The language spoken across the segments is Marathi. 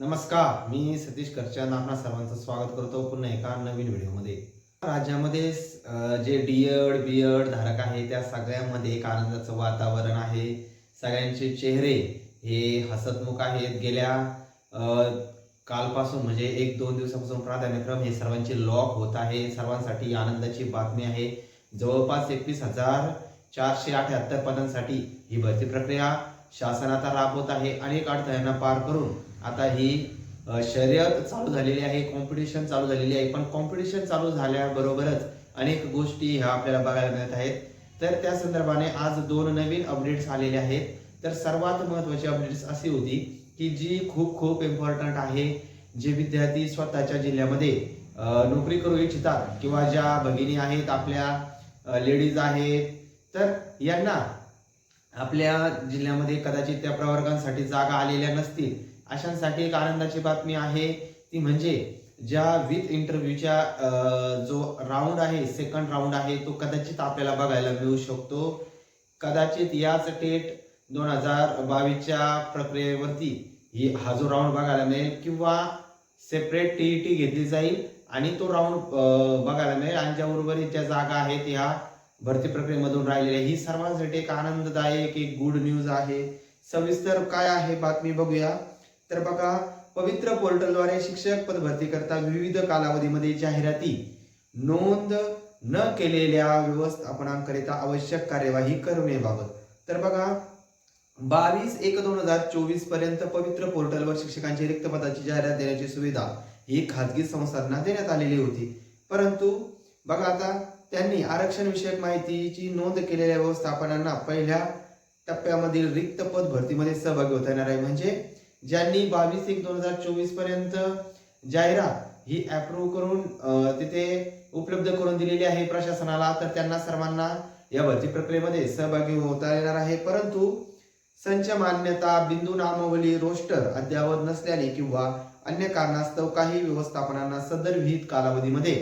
नमस्कार मी सतीश करचंद आपणा सर्वांचं स्वागत करतो पुन्हा एका नवीन व्हिडिओमध्ये. राज्यामध्ये अं, जे डीएड बीएड धारक आहे त्या सगळ्यांमध्ये एक आनंदाचं वातावरण आहे. सगळ्यांचे चेहरे हे हसतमुख आहेत. गेल्या कालपासून म्हणजे एक दोन दिवसापासून प्राधान्यक्रम हे सर्वांचे लॉक होत आहे. सर्वांसाठी आनंदाची बातमी आहे. जवळपास एकवीस हजार चारशे अठ्याहत्तर पदांसाठी ही भरती प्रक्रिया शासन आता राबवत आहे. अनेक अडथळ्यांना पार करून आता ही शर्यत चालू झालेली आहे. कॉम्पिटिशन चालू झालेली आहे. पण कॉम्पिटिशन चालू झाल्याबरोबरच अनेक गोष्टी ह्या आपल्याला बघायला मिळत आहेत. तर त्या संदर्भाने आज दोन नवीन अपडेट्स आलेले आहेत. तर सर्वात महत्वाची अपडेट्स अशी होती की जी खूप खूप इम्पॉर्टंट आहे. जे विद्यार्थी स्वतःच्या जिल्ह्यामध्ये नोकरी करू इच्छितात किंवा ज्या भगिनी आहेत आपल्या लेडीज आहेत. तर यांना आपल्या जिल्ह्यामध्ये कदाचित त्या प्रवर्गांसाठी जागा आलेल्या नसतील अशांसाठी एक आनंदाची बातमी आहे ती म्हणजे ज्या विथ इंटरव्ह्यूच्या जो राऊंड आहे सेकंड राऊंड आहे तो कदाचित आपल्याला बघायला मिळू शकतो. कदाचित याच टेट दोन हजार बावीसच्या प्रक्रियेवरती ही हा जो राऊंड बघायला मिळेल किंवा सेपरेट टी ई टी घेतली जाईल आणि तो राऊंड बघायला मिळेल. आणि ज्या उर्वरित ज्या जागा आहेत ह्या भरती प्रक्रियेमधून राहिलेल्या ही सर्वांसाठी एक आनंददायक एक गुड न्यूज आहे. सविस्तर काय आहे बातमी बघूया. तर बघा पवित्र पोर्टलद्वारे शिक्षक पद भरती करता विविध कालावधीमध्ये जाहिराती. नोंद न केलेल्या व्यवस्थापनांकरिता आवश्यक कार्यवाही करण्याबाबत तर बघा बावीस एक दोन हजार चोवीसपर्यंत पवित्र पोर्टलवर शिक्षकांची रिक्त पदाची जाहिरात देण्याची सुविधा ही खाजगी संस्थांना देण्यात आलेली होती. परंतु बघा आता त्यांनी आरक्षण विषयक माहितीची नोंद केलेल्या व्यवस्थापनांना पहिल्या टप्प्यामधील रिक्त पद भरतीमध्ये सहभागी होता येणार आहे. म्हणजे ज्यांनी बावीस एक दोन हजार चोवीसपर्यंत जाहिरात ही अप्रूव्ह करून तिथे उपलब्ध करून दिलेली आहे प्रशासनाला तर त्यांना सर्वांना या भरती प्रक्रियेमध्ये सहभागी होता येणार आहे. परंतु संच मान्यता बिंदू नामवली रोस्टर अद्यावत नसल्याने किंवा अन्य कारणास्तव काही व्यवस्थापनांना सदर विहित कालावधीमध्ये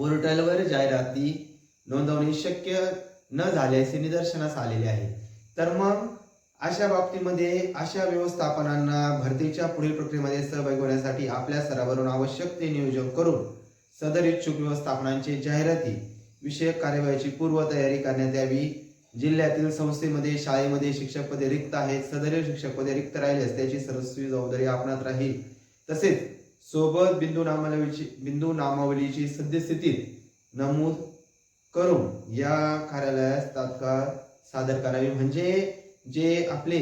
पोर्टलवर जाहिराती नोंदवणे शक्य न झाल्याचे निदर्शनास आलेले आहे. तर मग अशा बाबतीमध्ये अशा व्यवस्थापनांना भरतीच्या पुढील प्रक्रियेमध्ये सहभागी होण्यासाठी आपल्या स्तरावरून आवश्यक ते नियोजन करून सदर इच्छुक व्यवस्थापनांची जाहिराती विषयक कार्यवाहीची पूर्वतयारी करण्यात यावी. जिल्ह्यातील संस्थेमध्ये शाळेमध्ये शिक्षक पदे रिक्त आहेत सदरील शिक्षक पदे रिक्त राहिल्यास त्याची सरस्वी जबाबदारी आपणात राहील. तसेच सोबत बिंदू नामावलीची बिंदू नामावलीची सद्यस्थितीत नमूद करून या कार्यालयास तात्काळ सादर करावी. म्हणजे जे आपले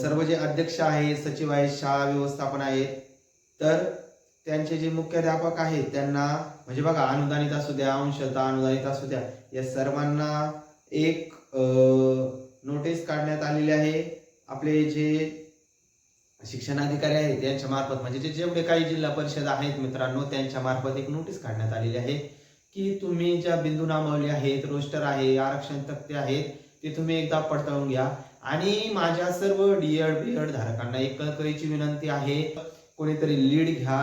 सर्व जे अध्यक्ष आहेत सचिव आहेत शाळा व्यवस्थापन आहेत तर त्यांचे जे मुख्याध्यापक आहेत त्यांना म्हणजे बघा अनुदानित असू द्या अंशता अनुदानित असू द्या या सर्वांना एक नोटीस काढण्यात आलेली आहे. आपले जे शिक्षण अधिकारी आहेत यांच्या मार्फत म्हणजे जे जेवढे काही जिल्हा परिषद आहेत मित्रांनो त्यांच्या मार्फत एक नोटीस काढण्यात आलेली आहे की तुम्ही ज्या बिंदू नामावली आहेत रोस्टर आहे आरक्षण तक्ते आहेत ते तुम्ही एकदा पडताळून घ्या. आणि माझ्या सर्व डीएड बीएड धारकांना एक कळकळीची विनंती आहे कोणीतरी लीड घ्या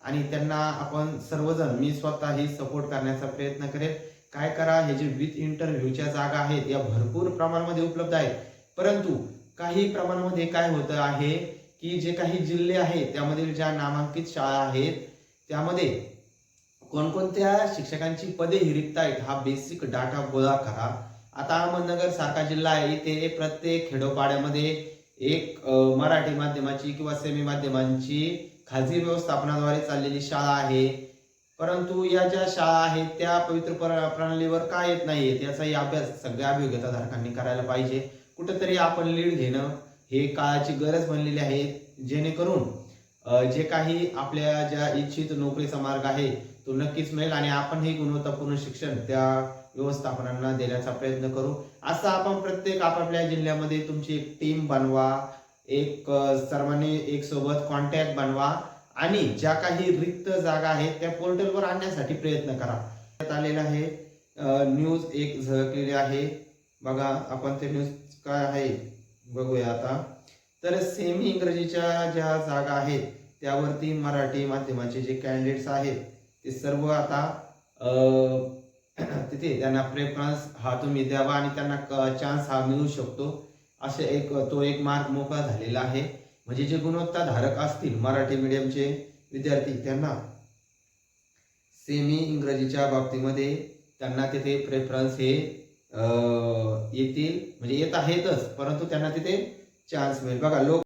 आणि त्यांना आपण सर्वजण मी स्वतःही सपोर्ट करण्याचा प्रयत्न करेन. काय करा हे जे विथ इंटरव्ह्यूच्या जागा आहेत या भरपूर प्रमाणामध्ये उपलब्ध आहेत. परंतु काही प्रमाणामध्ये काय होतं आहे की जे काही जिल्हे आहेत त्यामधील ज्या नामांकित शाळा आहेत त्यामध्ये कोणकोणत्या शिक्षकांची पदे ही रिक्त आहेत हा बेसिक डाटा गोळा करा. आता अहमदनगर सारखा जिल्हा आहे इथे प्रत्येक खेडोपाड्यामध्ये एक मराठी माध्यमाची किंवा सेमी माध्यमांची खाजगी व्यवस्थापनाद्वारे चाललेली शाळा आहे. परंतु या ज्या शाळा आहेत त्या पवित्र प्र- प्रणालीवर का येत नाहीयेत याचाही अभ्यास सगळ्या अभियोग्यताधारकांनी करायला पाहिजे. कुठंतरी आपण लीड घेणं हे काळाची गरज बनलेली आहे जेणेकरून जे काही आपल्या ज्या इच्छित नोकरीचा मार्ग आहे तो नक्कीच मिळेल आणि आपण हे गुणवत्तापूर्ण शिक्षण त्या व्यवस्थापनांना देण्याचा प्रयत्न करू. असं आपण प्रत्येक आपापल्या जिल्ह्यामध्ये तुमची एक टीम बनवा एक सर्वांनी एक सोबत कॉन्टॅक्ट बनवा आणि ज्या काही रिक्त जागा आहेत त्या पोर्टलवर आणण्यासाठी प्रयत्न करा. त्यात आलेलं आहे न्यूज एक झळकलेली आहे. बघा आपण ते न्यूज काय आहे? बघूया आता. तर सेमी इंग्रजीच्या ज्या जागा आहेत त्यावरती मराठी माध्यमाचे जे कॅन्डिडेट्स आहेत ते सर्व आता तिथे त्यांना प्रेफरन्स हा तुम्ही द्यावा आणि त्यांना चान्स हा मिळू शकतो. असे एक तो एक मार्ग मोकळा झालेला आहे. म्हणजे जे गुणवत्ताधारक असतील मराठी मीडियमचे विद्यार्थी त्यांना सेमी इंग्रजीच्या बाबतीमध्ये त्यांना तिथे प्रेफरन्स हे येतील. म्हणजे येत आहेतच परंतु त्यांना तिथे चान्स मिळेल. बघा लोक